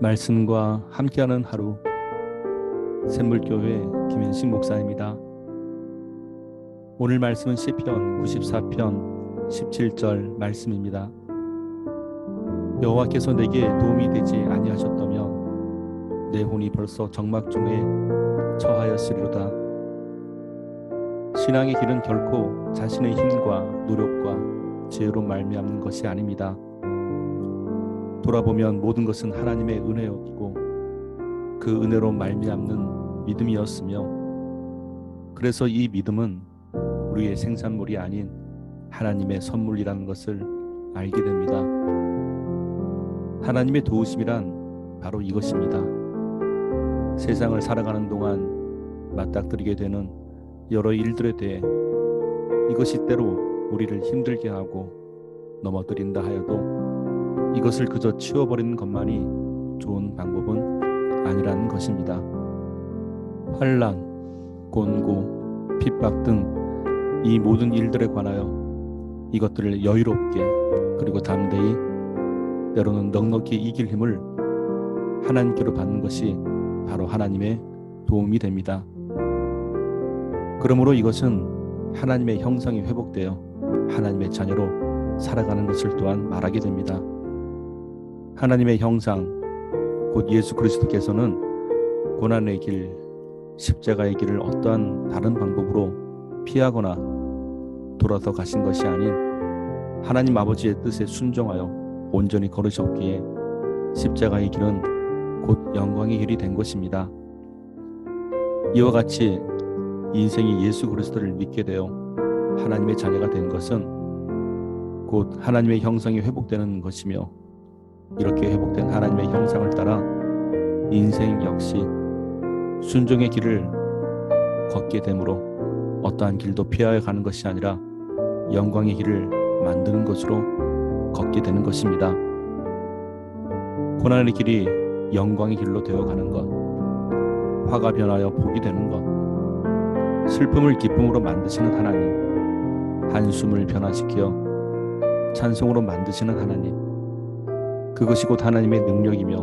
말씀과 함께하는 하루 샘물교회 김현식 목사입니다. 오늘 말씀은 시편 94편 17절 말씀입니다. 여호와께서 내게 도움이 되지 아니하셨다면 내 혼이 벌써 정막 중에 처하였으리로다. 신앙의 길은 결코 자신의 힘과 노력과 지혜로 말미암는 것이 아닙니다. 돌아보면 모든 것은 하나님의 은혜였고 그 은혜로 말미암는 믿음이었으며 그래서 이 믿음은 우리의 생산물이 아닌 하나님의 선물이라는 것을 알게 됩니다. 하나님의 도우심이란 바로 이것입니다. 세상을 살아가는 동안 맞닥뜨리게 되는 여러 일들에 대해 이것이 때로 우리를 힘들게 하고 넘어뜨린다 하여도 이것을 그저 치워버리는 것만이 좋은 방법은 아니라는 것입니다. 환란, 곤고, 핍박 등 이 모든 일들에 관하여 이것들을 여유롭게 그리고 담대히 때로는 넉넉히 이길 힘을 하나님께로 받는 것이 바로 하나님의 도움이 됩니다. 그러므로 이것은 하나님의 형상이 회복되어 하나님의 자녀로 살아가는 것을 또한 말하게 됩니다. 하나님의 형상, 곧 예수 그리스도께서는 고난의 길, 십자가의 길을 어떠한 다른 방법으로 피하거나 돌아서 가신 것이 아닌 하나님 아버지의 뜻에 순종하여 온전히 걸으셨기에 십자가의 길은 곧 영광의 길이 된 것입니다. 이와 같이 인생이 예수 그리스도를 믿게 되어 하나님의 자녀가 된 것은 곧 하나님의 형상이 회복되는 것이며 이렇게 회복된 하나님의 형상을 따라 인생 역시 순종의 길을 걷게 되므로 어떠한 길도 피하여 가는 것이 아니라 영광의 길을 만드는 것으로 걷게 되는 것입니다. 고난의 길이 영광의 길로 되어 가는 것, 화가 변하여 복이 되는 것, 슬픔을 기쁨으로 만드시는 하나님, 한숨을 변화시켜 찬송으로 만드시는 하나님, 그것이 곧 하나님의 능력이며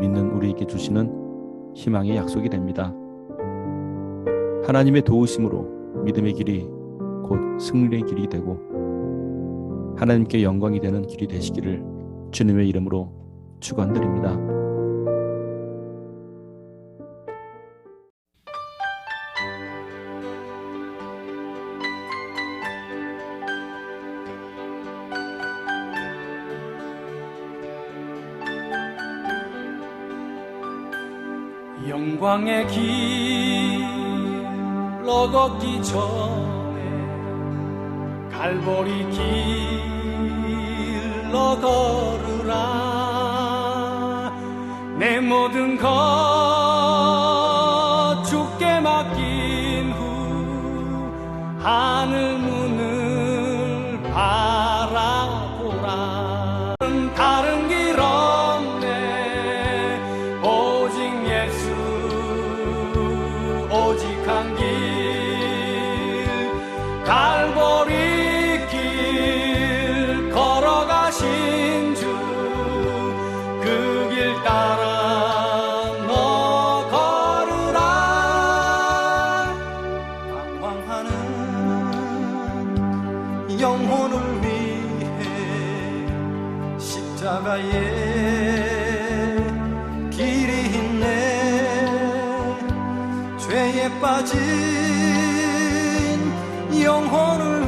믿는 우리에게 주시는 희망의 약속이 됩니다. 하나님의 도우심으로 믿음의 길이 곧 승리의 길이 되고 하나님께 영광이 되는 길이 되시기를 주님의 이름으로 축원드립니다. 영광의 길로 걷기 전에 갈보리 길로 걸으라. 내 모든 것 주께 맡긴 후 하늘 문을 십자가에 길이 있네. 죄에 빠진 영혼을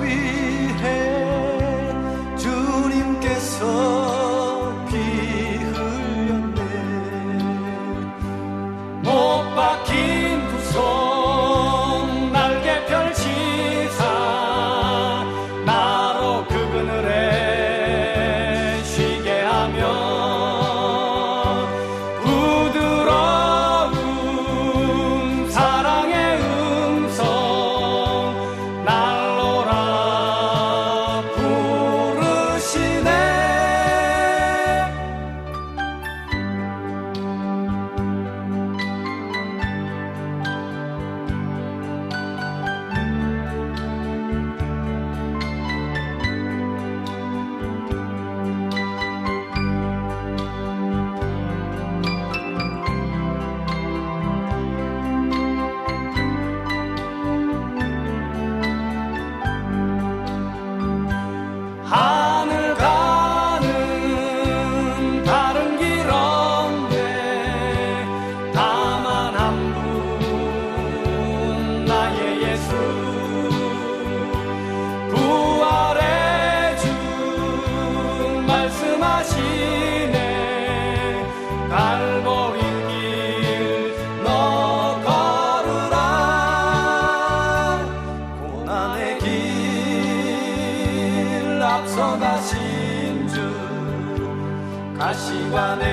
골반에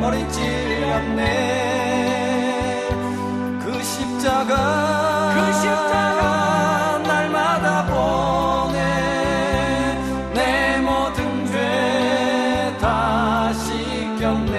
머리 찔렸네. 그 십자가 그 십자가 날마다 보내 내 모든 죄 다 씻겼네